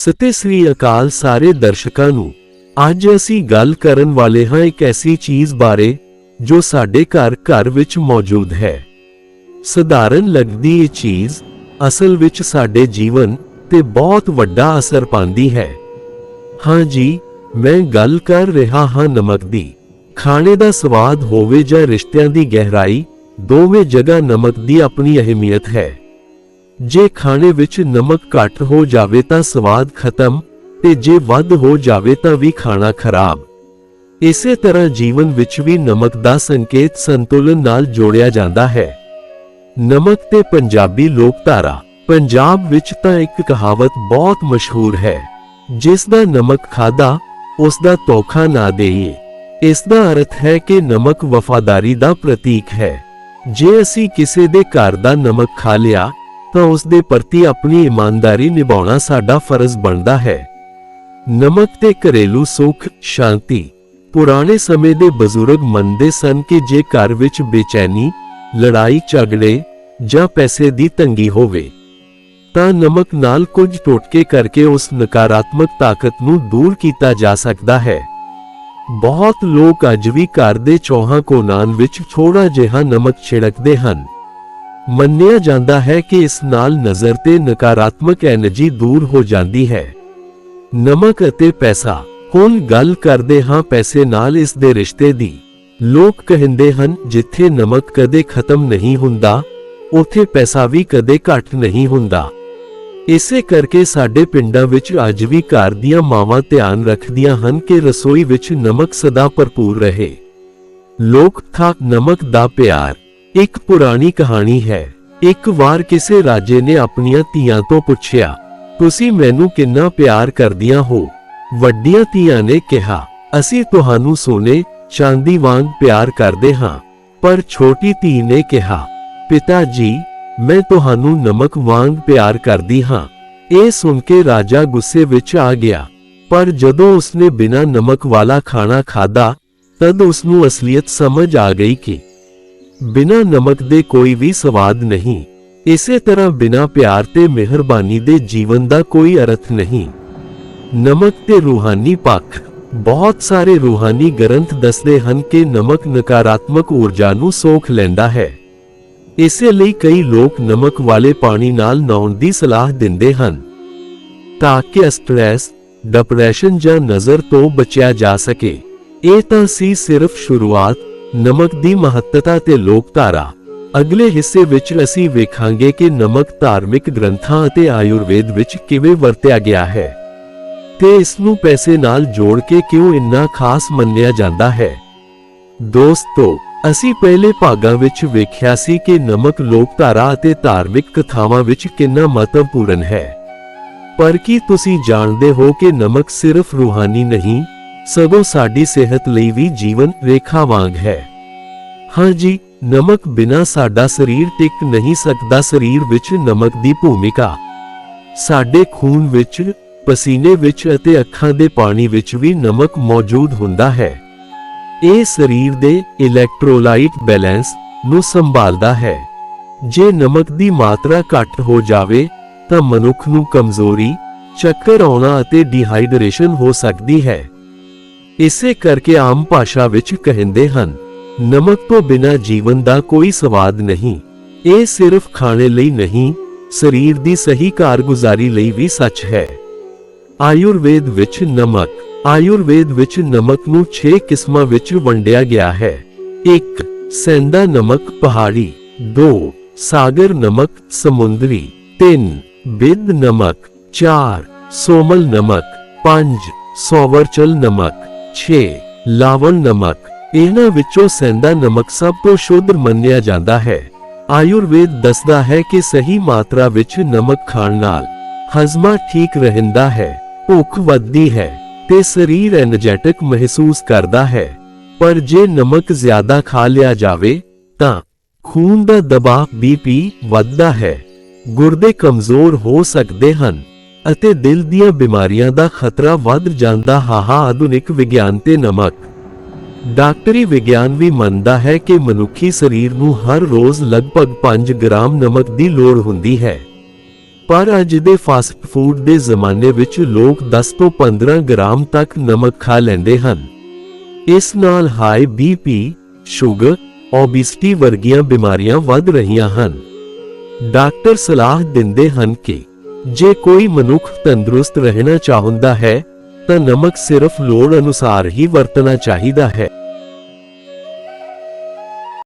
ਸਤਿ ਸ੍ਰੀ ਅਕਾਲ ਸਾਰੇ ਦਰਸ਼ਕਾਂ ਨੂੰ। ਅੱਜ ਅਸੀਂ ਗੱਲ ਕਰਨ ਵਾਲੇ ਹਾਂ ਇੱਕ ਐਸੀ ਚੀਜ਼ ਬਾਰੇ, ਜੋ ਸਾਡੇ ਘਰ ਘਰ ਵਿੱਚ ਮੌਜੂਦ ਹੈ। ਸਧਾਰਨ ਲੱਗਦੀ ਇਹ ਚੀਜ਼ ਅਸਲ ਵਿੱਚ ਸਾਡੇ ਜੀਵਨ ਤੇ ਬਹੁਤ ਵੱਡਾ ਅਸਰ ਪਾਉਂਦੀ ਹੈ। ਹਾਂ ਜੀ, ਮੈਂ ਗੱਲ ਕਰ ਰਿਹਾ ਹਾਂ ਨਮਕ ਦੀ। ਖਾਣੇ ਦਾ ਸਵਾਦ ਹੋਵੇ ਜਾਂ ਰਿਸ਼ਤਿਆਂ ਦੀ ਗਹਿਰਾਈ, ਦੋਵੇਂ ਜਗ੍ਹਾ ਨਮਕ ਦੀ ਆਪਣੀ ਅਹਿਮੀਅਤ ਹੈ। ਜੇ ਖਾਣੇ ਵਿੱਚ ਨਮਕ ਘੱਟ ਹੋ ਜਾਵੇ ਤਾਂ ਸਵਾਦ ਖਤਮ ਤੇ ਜੇ ਵੱਧ ਹੋ ਜਾਵੇ ਤਾਂ ਵੀ ਖਾਣਾ ਖਰਾਬ। ਇਸੇ ਤਰ੍ਹਾਂ ਜੀਵਨ ਵਿੱਚ ਵੀ ਨਮਕ ਦਾ ਸੰਕੇਤ ਸੰਤੁਲਨ ਨਾਲ ਜੋੜਿਆ ਜਾਂਦਾ ਹੈ। ਨਮਕ ਤੇ ਪੰਜਾਬੀ ਲੋਕਧਾਰਾ, ਪੰਜਾਬ ਵਿੱਚ ਤਾਂ ਇੱਕ ਕਹਾਵਤ ਬਹੁਤ ਮਸ਼ਹੂਰ ਹੈ, ਜਿਸ ਦਾ ਨਮਕ ਖਾਦਾ ਉਸ ਦਾ ਧੋਖਾ ਨਾ ਦੇਈਏ। ਇਸ ਦਾ ਅਰਥ ਹੈ ਕਿ ਨਮਕ ਵਫਾਦਾਰੀ ਦਾ ਪ੍ਰਤੀਕ ਹੈ। ਜੇ ਅਸੀਂ ਕਿਸੇ ਦੇ ਘਰ ਦਾ ਨਮਕ ਖਾ ਲਿਆ ਤਾਂ ਉਸ ਦੇ ਪ੍ਰਤੀ ਆਪਣੀ ਇਮਾਨਦਾਰੀ ਨਿਭਾਉਣਾ ਸਾਡਾ ਫਰਜ਼ ਬਣਦਾ ਹੈ। ਨਮਕ ਤੇ ਘਰੇਲੂ ਸੁੱਖ, ਸ਼ਾਂਤੀ। ਪੁਰਾਣੇ ਸਮੇਂ ਦੇ ਬਜ਼ੁਰਗ ਮੰਨਦੇ ਸਨ ਕਿ ਜੇ ਘਰ ਵਿੱਚ ਬੇਚੈਨੀ, ਲੜਾਈ, ਝਗੜੇ ਜਾਂ ਪੈਸੇ ਦੀ ਤੰਗੀ ਹੋਵੇ, ਤਾਂ ਨਮਕ ਨਾਲ ਕੁਝ ਟੋਟਕੇ ਕਰਕੇ ਉਸ ਨਕਾਰਾਤਮਕ ਤਾਕਤ ਨੂੰ ਦੂਰ ਕੀਤਾ ਜਾ ਸਕਦਾ ਹੈ। ਬਹੁਤ ਲੋਕ ਅੱਜ ਵੀ ਘਰ ਦੇ ਚੌਹਾਂ ਕੋਨਾਨ ਵਿੱਚ ਥੋੜਾ ਜਿਹਾ ਨਮਕ ਛਿੜਕਦੇ ਹਨ। ਮੰਨਿਆ ਜਾਂਦਾ ਹੈ ਕਿ ਇਸ ਨਾਲ ਨਜ਼ਰ ਤੇ ਨਕਾਰਾਤਮਕ એનર્ਜੀ ਦੂਰ ਹੋ ਜਾਂਦੀ ਹੈ। ਨਮਕ ਅਤੇ ਪੈਸਾ। ਹੁਣ ਗੱਲ ਕਰਦੇ ਹਾਂ ਪੈਸੇ ਨਾਲ ਇਸ ਦੇ ਰਿਸ਼ਤੇ ਦੀ। ਲੋਕ ਕਹਿੰਦੇ ਹਨ, ਜਿੱਥੇ ਨਮਕ ਕਦੇ ਖਤਮ ਨਹੀਂ ਹੁੰਦਾ, ਉਥੇ ਪੈਸਾ ਵੀ ਕਦੇ ਘੱਟ ਨਹੀਂ ਹੁੰਦਾ। ਇਸੇ ਕਰਕੇ ਸਾਡੇ ਪਿੰਡਾਂ ਵਿੱਚ ਅੱਜ ਵੀ ਘਰ ਦੀਆਂ ਮਾਵਾਂ ਧਿਆਨ ਰੱਖਦੀਆਂ ਹਨ ਕਿ ਰਸੋਈ ਵਿੱਚ ਨਮਕ ਸਦਾ ਭਰਪੂਰ ਰਹੇ। ਲੋਕ ਥਾ ਨਮਕ ਦਾ ਪਿਆਰ ਇੱਕ ਪੁਰਾਣੀ ਕਹਾਣੀ ਹੈ। ਇੱਕ ਵਾਰ ਕਿਸੇ ਰਾਜੇ ਨੇ ਆਪਣੀਆਂ ਧੀਆਂ ਤੋਂ ਪੁੱਛਿਆ, ਤੁਸੀਂ ਮੈਨੂੰ ਕਿੰਨਾ ਪਿਆਰ ਕਰਦੀਆਂ ਹੋ? ਵੱਡੀਆਂ ਧੀਆਂ ਨੇ ਕਿਹਾ, ਅਸੀਂ ਤੁਹਾਨੂੰ ਸੋਨੇ, ਚਾਂਦੀ ਵਾਂਗ ਪਿਆਰ ਕਰਦੇ ਹਾਂ। ਪਰ ਛੋਟੀ ਧੀ ਨੇ ਕਿਹਾ, ਪਿਤਾ ਜੀ, ਮੈਂ ਤੁਹਾਨੂੰ ਨਮਕ ਵਾਂਗ ਪਿਆਰ ਕਰਦੀ ਹਾਂ। ਇਹ ਸੁਣ ਕੇ ਰਾਜਾ ਗੁੱਸੇ ਵਿੱਚ ਆ ਗਿਆ। ਪਰ ਜਦੋਂ ਉਸਨੇ ਬਿਨਾਂ ਨਮਕ ਵਾਲਾ ਖਾਣਾ ਖਾਦਾ ਤਦ ਉਸਨੂੰ ਅਸਲੀਅਤ ਸਮਝ ਆ ਗਈ ਕਿ ਬਿਨਾਂ ਨਮਕ ਦੇ ਕੋਈ ਵੀ ਸਵਾਦ ਨਹੀਂ। ਇਸੇ ਤਰ੍ਹਾਂ ਬਿਨਾਂ ਪਿਆਰ ਤੇ ਮਿਹਰਬਾਨੀ ਦੇ ਜੀਵਨ ਦਾ ਕੋਈ ਅਰਥ ਨਹੀਂ। ਨਮਕ ਤੇ ਰੂਹਾਨੀ ਪੱਖ। ਬਹੁਤ ਸਾਰੇ ਰੂਹਾਨੀ ਗ੍ਰੰਥ ਦੱਸਦੇ ਹਨ ਕਿ ਨਮਕ ਨਕਾਰਾਤਮਕ ਊਰਜਾ ਨੂੰ ਸੋਖ ਲੈਂਦਾ ਹੈ। ਇਸੇ ਲਈ ਕਈ ਲੋਕ ਨਮਕ ਵਾਲੇ ਪਾਣੀ ਨਾਲ ਨਹਾਉਣ ਦੀ ਸਲਾਹ ਦਿੰਦੇ ਹਨ। ਤਾਂ ਕਿ ਸਟ੍ਰੈਸ ਡਿਪਰੈਸ਼ਨ ਜਾਂ ਨਜ਼ਰ ਤੋਂ ਬਚਿਆ ਜਾ ਸਕੇ। ਇਹ ਤਾਂ ਸੀ ਸਿਰਫ ਸ਼ੁਰੂਆਤ ਨਮਕ ਦੀ ਮਹੱਤਤਾ ਤੇ ਲੋਕਧਾਰਾ। ਅਗਲੇ ਹਿੱਸੇ ਵਿੱਚ ਅਸੀਂ ਵੇਖਾਂਗੇ ਕਿ ਨਮਕ ਧਾਰਮਿਕ ਗ੍ਰੰਥਾਂ ਅਤੇ ਆਯੁਰਵੇਦ ਵਿੱਚ ਕਿਵੇਂ ਵਰਤਿਆ ਗਿਆ ਹੈ। ਤੇ ਇਸ ਨੂੰ ਪੈਸੇ ਨਾਲ ਜੋੜ ਕੇ ਕਿਉਂ ਇੰਨਾ ਖਾਸ ਮੰਨਿਆ ਜਾਂਦਾ ਹੈ? ਦੋਸਤੋ, ਅਸੀਂ ਪਹਿਲੇ ਭਾਗਾਂ ਵਿੱਚ ਵੇਖਿਆ ਸੀ ਕਿ ਨਮਕ ਲੋਕਧਾਰਾ ਅਤੇ ਧਾਰਮਿਕ ਕਥਾਵਾਂ ਵਿੱਚ ਕਿੰਨਾ ਮਹੱਤਵਪੂਰਨ ਹੈ। ਪਰ ਕੀ ਤੁਸੀਂ ਜਾਣਦੇ ਹੋ ਕਿ ਨਮਕ ਸਿਰਫ ਰੂਹਾਨੀ ਨਹੀਂ ਸਗੋਂ ਸਾਡੀ ਸਿਹਤ ਲਈ ਵੀ ਜੀਵਨ ਰੇਖਾ ਵਾਂਗ ਹੈ। ਹਾਂ ਜੀ, ਨਮਕ ਬਿਨਾ ਸਾਡਾ ਸਰੀਰ ਟਿਕ ਨਹੀਂ ਸਕਦਾ। ਸਰੀਰ ਵਿੱਚ ਨਮਕ ਦੀ ਭੂਮਿਕਾ ਸਾਡੇ ਖੂਨ ਵਿੱਚ, ਪਸੀਨੇ ਵਿੱਚ ਅਤੇ ਅੱਖਾਂ ਦੇ ਪਾਣੀ ਵਿੱਚ ਵੀ ਨਮਕ ਮੌਜੂਦ ਹੁੰਦਾ ਹੈ। ਇਹ ਸਰੀਰ ਦੇ ਇਲੈਕਟ੍ਰੋਲਾਈਟ ਬੈਲੈਂਸ ਨੂੰ ਸੰਭਾਲਦਾ ਹੈ। ਜੇ ਨਮਕ ਦੀ ਮਾਤਰਾ ਘੱਟ ਹੋ ਜਾਵੇ, ਤਾਂ ਮਨੁੱਖ ਨੂੰ ਕਮਜ਼ੋਰੀ, ਚੱਕਰ ਆਉਣਾ ਅਤੇ ਡੀਹਾਈਡਰੇਸ਼ਨ ਹੋ ਸਕਦੀ ਹੈ। ਇਸੇ ਕਰਕੇ ਆਮ ਭਾਸ਼ਾ ਵਿੱਚ ਕਹਿੰਦੇ ਹਨ, ਨਮਕ ਤੋਂ ਬਿਨਾ ਜੀਵਨ ਦਾ ਕੋਈ ਸਵਾਦ ਨਹੀਂ। ਇਹ ਸਿਰਫ ਖਾਣੇ ਲਈ ਨਹੀਂ, ਸਰੀਰ ਦੀ ਸਹੀ ਕਾਰਗੁਜ਼ਾਰੀ ਲਈ ਵੀ ਸੱਚ ਹੈ। ਆਯੁਰਵੇਦ ਵਿੱਚ ਨਮਕ, ਆਯੁਰਵੇਦ ਵਿੱਚ ਨਮਕ ਨੂੰ 6 ਕਿਸਮਾਂ ਵਿੱਚ ਵੰਡਿਆ ਗਿਆ ਹੈ। 1 ਸੈਂਦਾ ਨਮਕ ਪਹਾੜੀ 2 ਸਾਗਰ ਨਮਕ ਸਮੁੰਦਰੀ 3 ਬਿੰਦ ਨਮਕ 4 ਸੋਮਲ ਨਮਕ 5 ਸੋਵਰਚਲ ਨਮਕ। 6 ਲਾਵਣ ਨਮਕ। ਇਹਨਾਂ ਵਿੱਚੋਂ ਸੈਂਦਾ ਨਮਕ ਸਭ ਤੋਂ ਸ਼ੁੱਧ ਮੰਨਿਆ ਜਾਂਦਾ ਹੈ। ਆਯੁਰਵੇਦ ਦੱਸਦਾ ਹੈ ਕਿ ਸਹੀ ਮਾਤਰਾ ਵਿੱਚ ਨਮਕ ਖਾਣ ਨਾਲ ਹਜ਼ਮਾ ਠੀਕ ਰਹਿੰਦਾ ਹੈ, ਭੁੱਖ ਵੱਧਦੀ ਹੈ ਤੇ ਸਰੀਰ ਐਨਰਜੈਟਿਕ ਮਹਿਸੂਸ ਕਰਦਾ ਹੈ। ਪਰ ਜੇ ਨਮਕ ਜ਼ਿਆਦਾ ਖਾ ਲਿਆ ਜਾਵੇ, ਤਾਂ ਖੂਨ ਦਾ ਦਬਾਅ ਬੀਪੀ ਵੱਧਦਾ ਹੈ। ਗੁਰਦੇ ਕਮਜ਼ੋਰ ਹੋ ਸਕਦੇ ਹਨ। ਅਤੇ ਦਿਲ ਦੀਆਂ ਬਿਮਾਰੀਆਂ ਦਾ ਖਤਰਾ ਵੱਧ ਜਾਂਦਾ ਹਾਹਾ ਆਧੁਨਿਕ ਵਿਗਿਆਨ ਤੇ ਨਮਕ। ਡਾਕਟਰੀ ਵਿਗਿਆਨ ਵੀ ਮੰਨਦਾ ਹੈ ਕਿ ਮਨੁੱਖੀ ਸਰੀਰ ਨੂੰ ਹਰ ਰੋਜ਼ ਲਗਭਗ 5 ਗ੍ਰਾਮ ਨਮਕ ਦੀ ਲੋੜ ਹੁੰਦੀ ਹੈ। ਪਰ ਅੱਜ ਦੇ ਫਾਸਟ ਫੂਡ ਦੇ ਜ਼ਮਾਨੇ ਵਿੱਚ ਲੋਕ 10 ਤੋਂ 15 ਗ੍ਰਾਮ ਤੱਕ ਨਮਕ ਖਾ ਲੈਂਦੇ ਹਨ। ਇਸ ਨਾਲ ਹਾਈ ਬੀਪੀ ਸ਼ੂਗਰ, ਓਬਿਸਟੀ ਵਰਗੀਆਂ ਬਿਮਾਰੀਆਂ ਵੱਧ ਰਹੀਆਂ ਹਨ। ਡਾਕਟਰ ਸਲਾਹ ਦਿੰਦੇ ਹਨ ਕਿ ਜੇ ਕੋਈ ਮਨੁੱਖ ਤੰਦਰੁਸਤ ਰਹਿਣਾ ਚਾਹੁੰਦਾ ਹੈ, ਤਾਂ ਨਮਕ ਸਿਰਫ ਲੋੜ ਅਨੁਸਾਰ ਹੀ ਵਰਤਣਾ ਚਾਹੀਦਾ ਹੈ।